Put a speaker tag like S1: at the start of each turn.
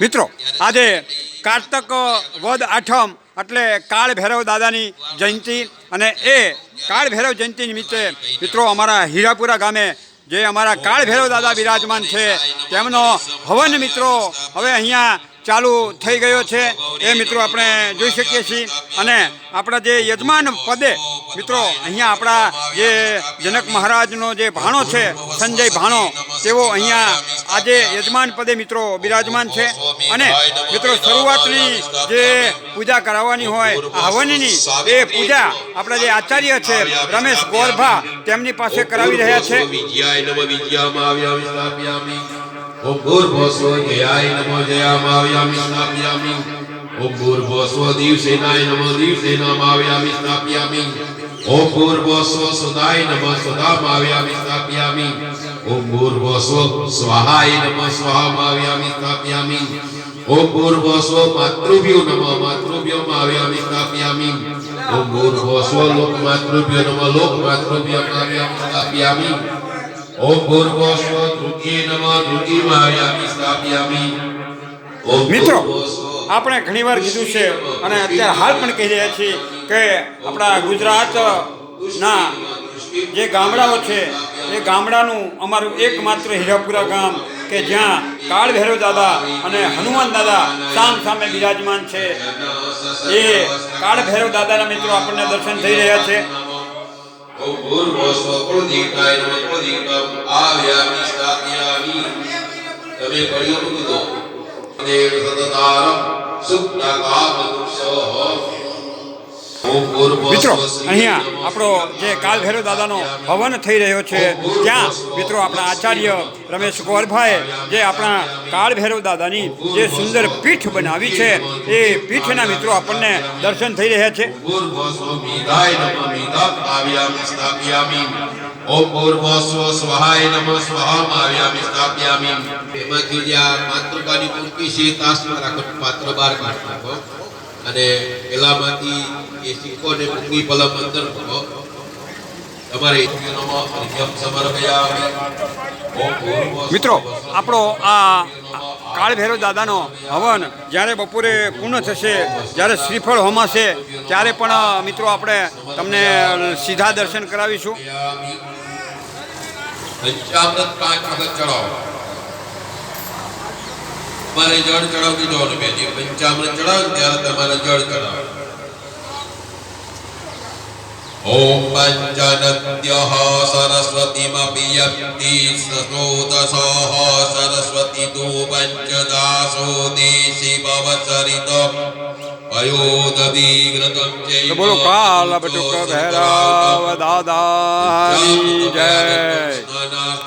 S1: મિત્રો, આજે કારતક વદ આઠમ, એટલે કાળ ભૈરવ દાદાની જયંતિ અને એ કાળ ભૈરવ જયંતિ નિમિત્તે મિત્રો અમારા હીરાપુરા ગામે જે અમારા કાળ ભૈરવ દાદા બિરાજમાન છે, તેમનો હવન મિત્રો હવે અહીંયા ચાલુ થઈ ગયો છે. એ મિત્રો આપણે જોઈ શકીએ છીએ અને આપણા જે યજમાન પદે મિત્રો અહીંયા આપણા જે જનક મહારાજનો જે ભાણો છે, સંજય ભાણો, તેઓ અહીંયા આજે યજમાન પદે મિત્રો બિરાજમાન છે અને મિત્રો શરૂઆતની જે પૂજા કરાવવાની હોય હવનની એ પૂજા આપણા જે આચાર્ય છે રમેશ ગોરભા તેમની પાસે કરાવી રહ્યા છે
S2: ઓમ ભૂર્ભુવસ્વ જયાય નમઃ જયામાવ્યામિ સ્થાપયામિ ઓમ દિવસેનાય નમઃ દિવસેનામાવ્યામિ સ્થાપયામિ ઓમ ભૂર્ભુવસ્વ સુદાય નમઃ સુદામાવ્યામિ સ્થાપયામિ ઓમ ભૂર્ભુવસ્વ સ્વાહાય નમઃ સ્વાહામાવ્યામિ સ્થાપયામિ ઓમ ભૂર્ભુવસ્વ માતૃભ્યો નમઃ માતૃભ્યોમાવ્યામિ સ્થાપયામિ ઓમ ભૂર્ભુવસ્વ લોકમાતૃભ્યો નમઃ લોકમાતૃભ્યોમાવ્યામિ સ્થાપયામિ ઓમ ભૂર્ભુવસ્વ ધ્રુજ્યે નમઃ ધ્રુજ્યમાવ્યામિ સ્થાપયામિ ઓમ
S1: મિત્રો, આપણે ઘણીવાર કીધું છે અને અત્યારે હાલ પણ કહી રહ્યા છીએ કે આપણા ગુજરાતના જે ગામડાઓ છે, એ ગામડાનું અમારું એકમાત્ર હીરાપુરા ગામ કે જ્યાં કાળ ભૈરવ દાદા અને હનુમાન દાદા સામ સામે બિરાજમાન છે. એ કાળ ભૈરવ દાદાના મિત્રો આપણને દર્શન થઈ રહ્યા છે.
S2: તમે
S1: મિત્રો અહીંયા આપણો જે કાલ ભૈરવ દાદાનો હવન થઈ રહ્યો છે ત્યાં મિત્રો આપણા આચાર્ય રમેશ ગોરભાએ જે આપણા કાળ ભૈરવ દાદાની જે સુંદર પીઠ બનાવી છે એ પીઠના મિત્રો આપણને દર્શન થઈ રહ્યા છે
S2: ઓમ પૂર્વસ્વ સ્વહાય નમઃ સ્વાહા માવ્યામિ સ્થાપ્યામિ એમાંથી જે આ માતૃકાની મૂર્તિ છે તાસમાં રાખો પાત્ર બાર કાઢી નાખો અને પેલામાંથી એ સિક્કો ને મૂકી પલમ અંદર મૂકો. તમારે
S1: મિત્રો આપણો આ કાળભેરો દાદાનો હવન જ્યારે બપોરે પૂર્ણ થશે જ્યારે શ્રીફળ હોમાશે ત્યારે પણ મિત્રો આપણે તમને સીધા દર્શન કરાવીશું.
S2: પંચામૃત પાંચ વખત ચડાવો તમારે જળ ચડાવતી જવાનું બેન પંચામૃત ચડાવો ત્યારે તમારે જળ ચડાવો ઓમ પંચનદ્યઃ સરસ્વતીમપી યત્તિ સસોદસઃ સરસ્વતી તુ પંચદાસો દેશી ભવસરિત પયોદધિઘૃતમ ચૈવ
S1: બોલો કાલ બટુક ભૈરવ દાદાની જય.